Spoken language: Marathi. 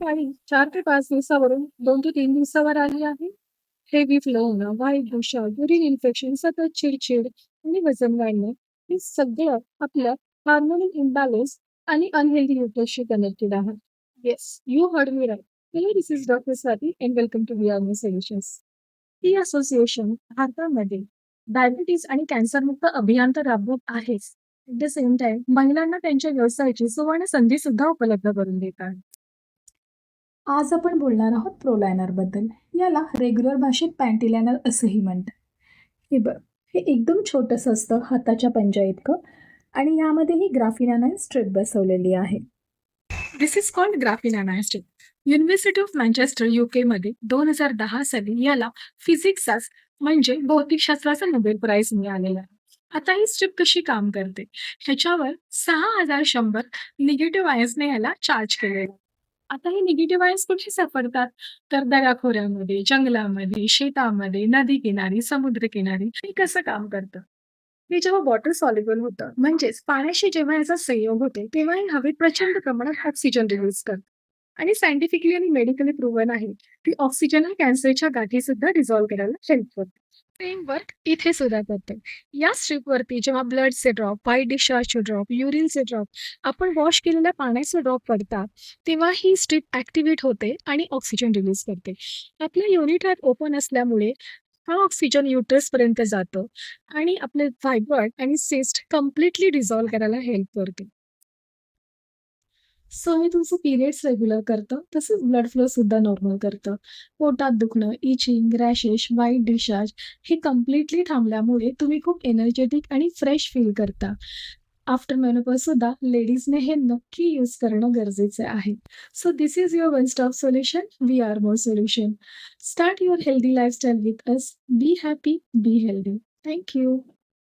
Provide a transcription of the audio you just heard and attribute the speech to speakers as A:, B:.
A: पाळी 4 ते पाच दिवसावरून दोन ते तीन दिवसावर आली आहे. हेवी फ्लो होणं, वाईट दिशा, युरिन इन्फेक्शन, सतत चिडचिड आणि वजन वाढणं, हे सगळं आपल्या हार्मोनल इम्बॅलन्स आणि अनहेल्दी न्यूट्रिशनशी कनेक्टेड आहे. Yes, you heard me right hello this is doctor Swati and welcome to we solutions. He association भारतामध्ये डायबिटीज आणि कॅन्सरमुक्त अभियान तर राबवत आहेच. ॲट द सेम टाईम महिलांना त्यांच्या व्यवसायाची सुवर्ण संधी सुद्धा उपलब्ध करून देत आहे.
B: आज आपण बोलणार आहोत प्रोलायनरबद्दल. याला रेग्युलर भाषेत पॅन्टीलायनर असंही म्हणतात. हे बघ हे एकदम छोटंसं असतं हाताच्या पंजा इतकं आणि यामध्ये ही स्ट्रिप बसवलेली आहे.
A: This is called graphene strip university of Manchester UK मध्ये दोन हजार दहा साली याला फिजिक्सचा म्हणजे भौतिकशास्त्राचा नोबेल प्राइज मिळालेला आहे. आता ही स्ट्रिप कशी काम करते? ह्याच्यावर सहा हजार शंभर निगेटिव्ह आयन्सने याला चार्ज केलेला आता हे निगेटिव्ह आयन्स कुठे सापडतात? तर दऱ्याखोऱ्यामध्ये जंगलामध्ये शेतामध्ये नदी किनारी समुद्र किनारी हे कसं काम करतं? हे जेव्हा वॉटर सॉल्युबल होतं म्हणजेच पाण्याशी जेव्हा याचा संयोग होते तेव्हा हे हवेत प्रचंड प्रमाणात ऑक्सिजन रिलीज करतं आणि सायंटिफिकली आणि मेडिकली प्रूव्हन आहे. की ऑक्सिजन हा कॅन्सरच्या गाठी सुद्धा डिझॉल्व्ह करायला हेल्प करतो. सेम वर्क इथे सुद्धा करतो. या स्ट्रीपवरती जेव्हा ब्लडचे ड्रॉप व्हाईट डिस्चार्जचे ड्रॉप युरिनचे ड्रॉप आपण वॉश केलेल्या पाण्याचे ड्रॉप पडतात तेव्हा ही स्ट्रीप ऍक्टिव्हेट होते आणि ऑक्सिजन रिलीज करते. आपल्या युनिट हात ओपन असल्यामुळे हा ऑक्सिजन युटर्सपर्यंत जातो आणि आपले फायबर आणि सिस्ट कम्प्लिटली डिझॉल्व्ह करायला हेल्प करते. सो हे तुमचं पिरियड्स रेग्युलर करतं. तसंच ब्लड फ्लो सुद्धा नॉर्मल करतं. पोटात दुखणं इचिंग रॅशेस वाईट डिस्चार्ज हे कम्प्लिटली थांबल्यामुळे तुम्ही खूप एनर्जेटिक आणि फ्रेश फील करता. आफ्टर मेनोपॉज सुद्धा लेडीजने हे नक्की यूज करणं गरजेचं आहे. So this is your one stop solution we are more solution start your healthy lifestyle with us be happy be healthy thank you